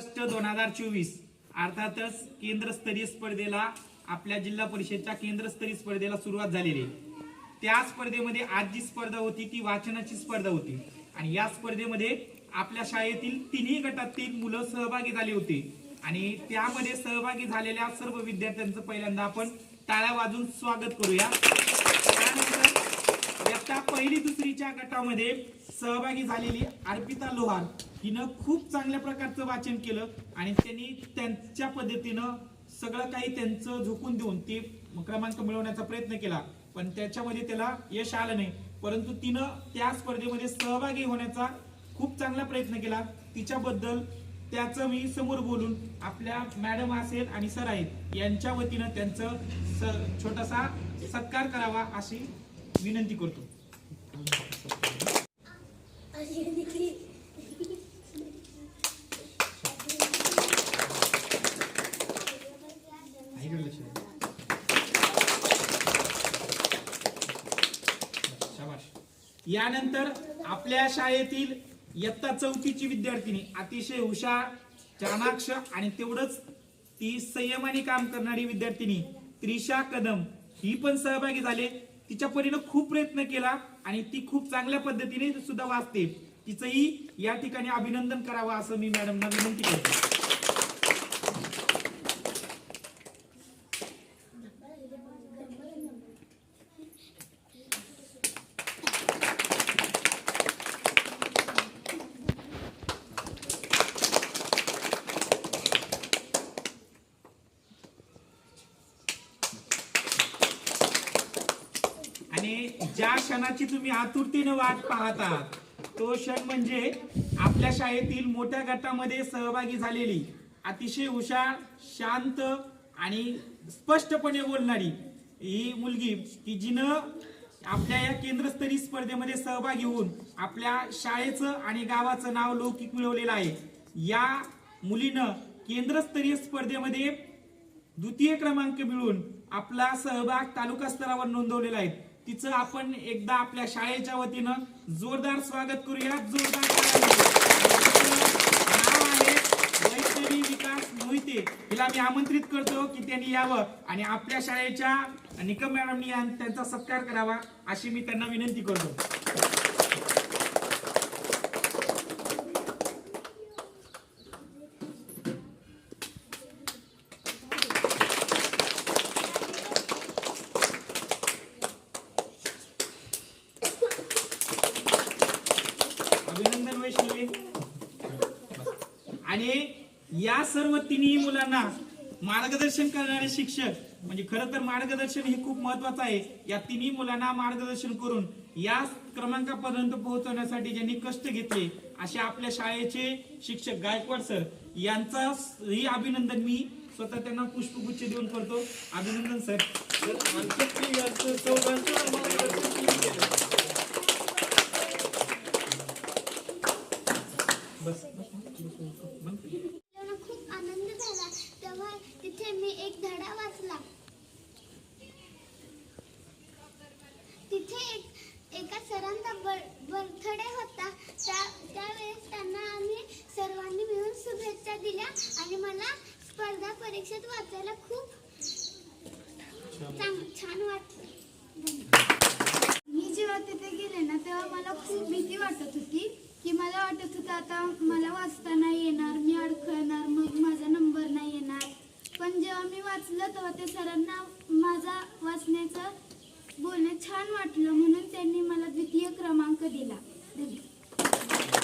August दोन हजार चोवीस. अर्थातच केंद्रस्तरीय स्पर्धेला आपल्या जिल्हा परिषदच्या केंद्रस्तरीय स्पर्धेला सुरुवात झालेली आहे. त्या स्पर्धेमध्ये आज जी स्पर्धा होती ती वाचनाची स्पर्धा होती. आणि या स्पर्धेमध्ये आपल्या शाळेतील तिन्ही गटातील मुलं सहभागी झाली होती. आणि त्यामध्ये सहभागी झालेल्या सर्व विद्यार्थ्यांचं पहिल्यांदा आपण टाळ्या वाजून स्वागत करूया. त्यानंतर पहिली दुसरीच्या गटामध्ये सहभागी झालेली अर्पिता लोहार. हिनं खूप चांगल्या प्रकारचं वाचन केलं आणि त्यांनी त्यांच्या पद्धतीनं सगळं काही त्यांचं झोकून देऊन ते क्रमांक मिळवण्याचा प्रयत्न केला. पण त्याच्यामध्ये त्याला यश आलं नाही. परंतु तिनं त्या स्पर्धेमध्ये सहभागी होण्याचा खूप चांगला प्रयत्न केला. तिच्याबद्दल त्याचं मी समोर बोलून आपल्या मॅडम असेल आणि सर आहेत यांच्या वतीनं त्यांचं स- छोटासा सत्कार करावा अशी विनंती करतो. ऐकलं यानंतर आपल्या शाळेतील इयत्ता चौथीची विद्यार्थिनी अतिशय हुशार चाणाक्ष आणि तेवढंच ती संयमाने काम करणारी विद्यार्थिनी त्रिशा कदम ही पण सहभागी झाले. तिच्या परीनं खूप प्रयत्न केला आणि ती खूप चांगल्या पद्धतीने सुद्धा वाचते. तिचंही या ठिकाणी अभिनंदन करावं असं मी मॅडमना विनंती करतो. आणि ज्या क्षणाची तुम्ही आतुरतेने वाट पाहता तो क्षण म्हणजे आपल्या शाळेतील मोठ्या गटामध्ये सहभागी झालेली अतिशय हुशार शांत आणि स्पष्टपणे बोलणारी ही मुलगी की जिनं आपल्या या केंद्रस्तरीय स्पर्धेमध्ये सहभागी होऊन आपल्या शाळेचं आणि गावाचं नाव लौकिक मिळवलेलं आहे. या मुलीनं केंद्रस्तरीय स्पर्धेमध्ये द्वितीय क्रमांक मिळून आपला सहभाग तालुका स्तरावर नोंदवलेला आहे. तिचं आपण एकदा आपल्या शाळेच्या वतीनं जोरदार स्वागत करूया जोरदार नाव आहे वैष्णवी विकास मोहिते. हिला मी आमंत्रित करतो की त्यांनी यावं आणि आपल्या शाळेच्या निकम मॅडमनी त्यांचा सत्कार करावा अशी मी त्यांना विनंती करतो अभिनंदन वैष्णवी. आणि या सर्व तिन्ही मुलांना मार्गदर्शन करणारे शिक्षक म्हणजे खरं तर मार्गदर्शन हे खूप महत्वाचं आहे. या तिन्ही मुलांना मार्गदर्शन करून या क्रमांकापर्यंत पोहोचवण्यासाठी ज्यांनी कष्ट घेतले असे आपल्या शाळेचे शिक्षक गायकवाड सर यांचा ही अभिनंदन मी स्वतः त्यांना पुष्पगुच्छ देऊन करतो. अभिनंदन सर बस मला खूप आनंद झाला तेव्हा तिथे मी एक धडा वाचला. तिथे एक एका सरांचा बर्थडे होता. त्या त्यावेळेस त्यांना आम्ही सर्वांनी मिळून शुभेच्छा दिल्या आणि मला स्पर्धा परीक्षेत वाचायला खूप छान वाटलं. मी जेव्हा तिथे गेले ना तेव्हा मला खूप भीती वाटत होती की मला मला वाचता नाही येणार मी अडखळणार मग माझा नंबर नाही येणार. पण जेव्हा मी वाचलं तेव्हा ते सरांना